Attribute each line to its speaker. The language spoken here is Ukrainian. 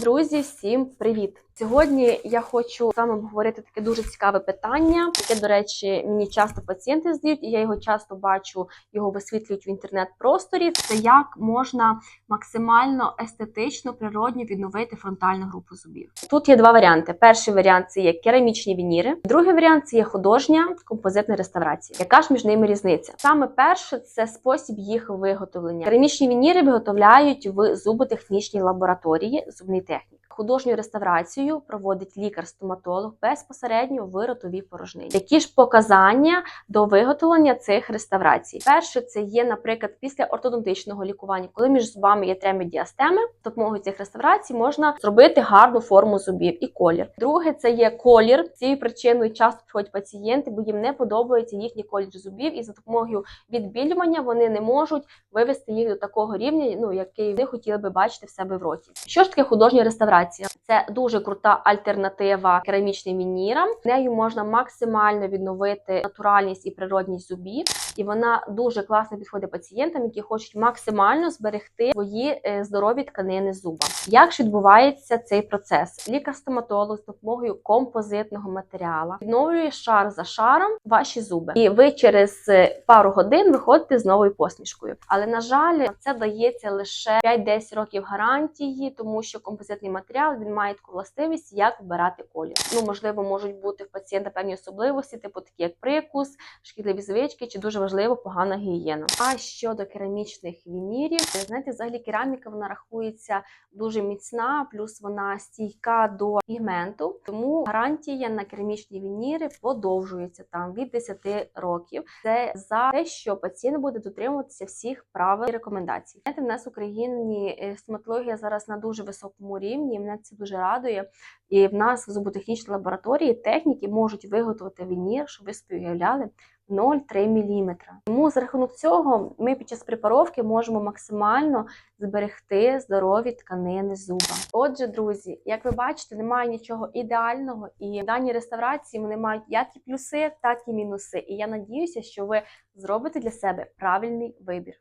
Speaker 1: Друзі, всім привіт! Сьогодні я хочу з вами обговорити таке дуже цікаве питання, яке, до речі, мені часто пацієнти здають, і я його часто бачу, його висвітлюють в інтернет-просторі. Це як можна максимально естетично, природньо відновити фронтальну групу зубів. Тут є два варіанти. Перший варіант це є керамічні вініри, другий варіант це є художня композитна реставрація. Яка ж між ними різниця? Саме перше це спосіб їх виготовлення. Керамічні вініри виготовляють в зуботехнічній лабораторії зубний технік. Художню реставрацію проводить лікар-стоматолог безпосередньо в ротовій порожнині. Які ж показання до виготовлення цих реставрацій? Перше, це є, наприклад, після ортодонтичного лікування, коли між зубами є треми діастеми, з допомогою цих реставрацій можна зробити гарну форму зубів і колір. Друге, це є колір. Цією причиною часто приходять пацієнти, бо їм не подобається їхній колір зубів, і за допомогою відбілювання вони не можуть вивести їх до такого рівня, ну який вони хотіли би бачити в себе в роті. Що ж таке художня реставрація? Це дуже крута альтернатива керамічним вінірам. Нею можна максимально відновити натуральність і природність зубів, і вона дуже класно підходить пацієнтам, які хочуть максимально зберегти свої е, здорові тканини зуба. Як ж відбувається цей процес? Лікар-стоматолог з допомогою композитного матеріалу відновлює шар за шаром ваші зуби, і ви через е, пару годин виходите з новою посмішкою. Але на жаль, це дається лише 5-10 років гарантії, тому що композитний матеріал він має таку властивість, як вибирати колір. Ну можливо, можуть бути в пацієнта певні особливості, типу такі як прикус, шкідливі звички, чи дуже важливо погана гігієна. А щодо керамічних вінірів, знаєте, взагалі кераміка вона рахується дуже міцна, плюс вона стійка до пігменту. Тому гарантія на керамічні вініри подовжується там від 10 років. Це за те, що пацієнт буде дотримуватися всіх правил і рекомендацій. Знаєте, в нас в Україні е, стоматологія зараз на дуже високому рівні. Мене це дуже радує. І в нас в зуботехнічній лабораторії техніки можуть виготовити вінір, щоб ви собі уявляли. 0,3 мм. Тому за рахунок цього ми під час препаровки можемо максимально зберегти здорові тканини зуба. Отже, друзі, як ви бачите, немає нічого ідеального, і дані реставрації вони мають як і плюси, так і мінуси. І я надіюся, що ви зробите для себе правильний вибір.